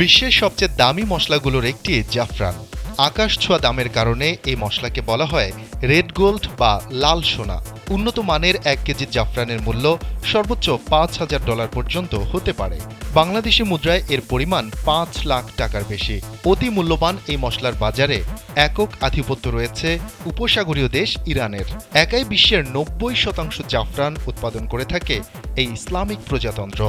বিশ্বের সবচেয়ে দামি মশলাগুলোর একটি জাফরান। আকাশ ছোঁয়া দামের কারণে এই মশলাকে বলা হয় রেড গোল্ড বা লাল সোনা। উন্নত মানের এক কেজি জাফরানের মূল্য সর্বোচ্চ পাঁচ হাজার ডলার পর্যন্ত হতে পারে। বাংলাদেশি মুদ্রায় এর পরিমাণ পাঁচ লাখ টাকার বেশি। অতি মূল্যবান এই মশলার বাজারে একক আধিপত্য রয়েছে উপসাগরীয় দেশ ইরানের। একাই বিশ্বের নব্বই শতাংশ জাফরান উৎপাদন করে থাকে এই ইসলামিক প্রজাতন্ত্র।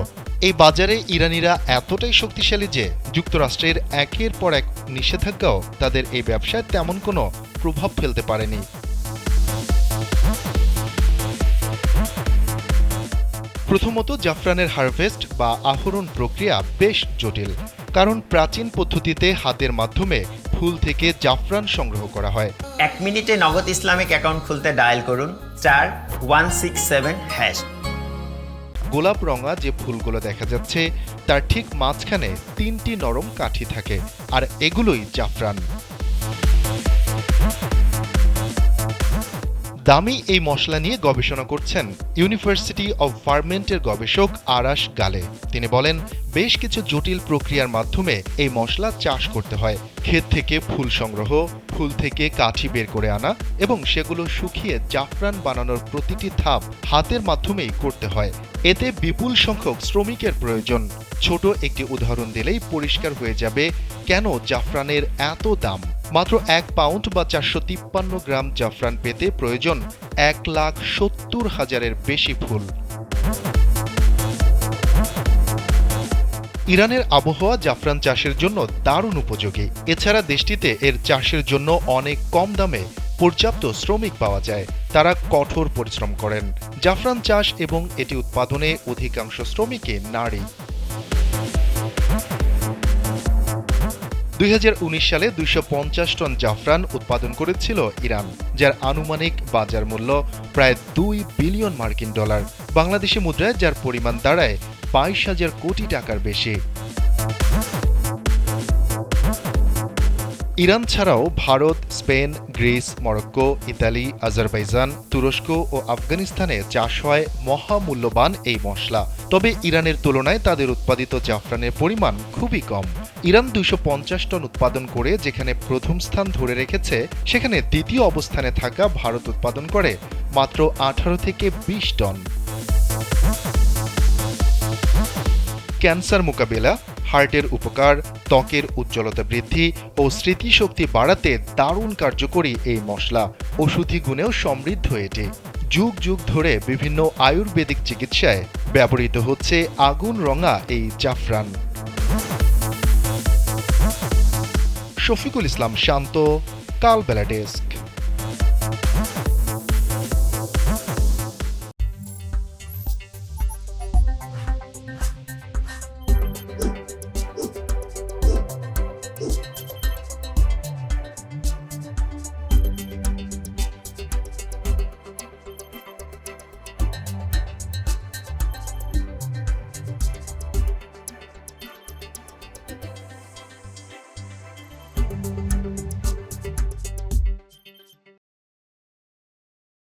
এই বাজারে ইরানিরা এতটাই শক্তিশালী যে যুক্তরাষ্ট্রের একের পর এক নিষেধাজ্ঞাও তাদের এই ব্যবসায় তেমন কোনো প্রভাব ফেলতে পারেনি। প্রথমত জাফরানের হারভেস্ট বা আহরণ প্রক্রিয়া বেশ জটিল, কারণ প্রাচীন পদ্ধতিতে হাতের মাধ্যমে ফুল থেকে জাফরান সংগ্রহ করা হয়। এক মিনিটে নগদ ইসলামিক অ্যাকাউন্ট খুলতে ডায়াল করুন, চার, ওয়ান সিক্স সেভেন, হ্যাশ। গোলাপ রঙা যে ফুলগুলো দেখা যাচ্ছে, তার ঠিক মাঝখানে তিনটি নরম কাঠি থাকে, আর এগুলোই জাফরান। দামি এই মশলা নিয়ে গবেষণা করছেন ইউনিভার্সিটি অব ফার্মেন্টের গবেষক আরাশ গালে। তিনি বলেন, বেশ কিছু জটিল প্রক্রিয়ার মাধ্যমে এই মশলা চাষ করতে হয়। ক্ষেত থেকে ফুল সংগ্রহ, ফুল থেকে কাঠি বের করে আনা এবং সেগুলো শুকিয়ে জাফরান বানানোর প্রতিটি ধাপ হাতের মাধ্যমেই করতে হয়। এতে বিপুল সংখ্যক শ্রমিকের প্রয়োজন। ছোট একটি উদাহরণ দিলেই পরিষ্কার হয়ে যাবে কেন জাফরানের এত দাম। মাত্র এক পাউন্ড বা চারশো তিপ্পান্ন গ্রাম জাফরান পেতে প্রয়োজন এক লাখ সত্তর হাজারের বেশি ফুল। ইরানের আবহাওয়া জাফরান চাষের জন্য দারুণ উপযোগী। এছাড়া দেশটিতে এর চাষের জন্য অনেক কম দামে পর্যাপ্ত শ্রমিক পাওয়া যায়। তারা কঠোর পরিশ্রম করেন। জাফরান চাষ এবং এটি উৎপাদনে অধিকাংশ শ্রমিকে নারী। দুই হাজার উনিশ সালে দুইশো পঞ্চাশ টন জাফরান উৎপাদন করেছিল ইরান, যার আনুমানিক বাজার মূল্য প্রায় দুই বিলিয়ন মার্কিন ডলার। বাংলাদেশি মুদ্রায় যার পরিমাণ দাঁড়ায় বাইশ হাজার কোটি টাকার বেশি। ইরান ছাড়াও Bharat, Spain, Greece, Morocco, Italy, Azerbaijan, তুরস্ক ও আফগানিস্তানে চাষ হয় মহামূল্যবান এই মশলা। তবে ইরানের তুলনায় তাদের উৎপাদিত জাফরানের পরিমাণ খুবই কম। ইরান দুইশো পঞ্চাশ টন উৎপাদন করে যেখানে প্রথম স্থান ধরে রেখেছে, সেখানে দ্বিতীয় অবস্থানে থাকা ভারত উৎপাদন করে মাত্র আঠারো থেকে বিশ টন। ক্যান্সার মোকাবেলা, হার্টের উপকার, ত্বকের উজ্জ্বলতা বৃদ্ধি ও স্মৃতিশক্তি বাড়াতে দারুণ কার্যকরী এই মশলা। ওষুধি গুণেও সমৃদ্ধ এটি। যুগ যুগ ধরে বিভিন্ন আয়ুর্বেদিক চিকিৎসায় ব্যবহৃত হচ্ছে আগুন রঙা এই জাফরান। শফিকুল ইসলাম শান্ত কাল বেলা ডেস্ক।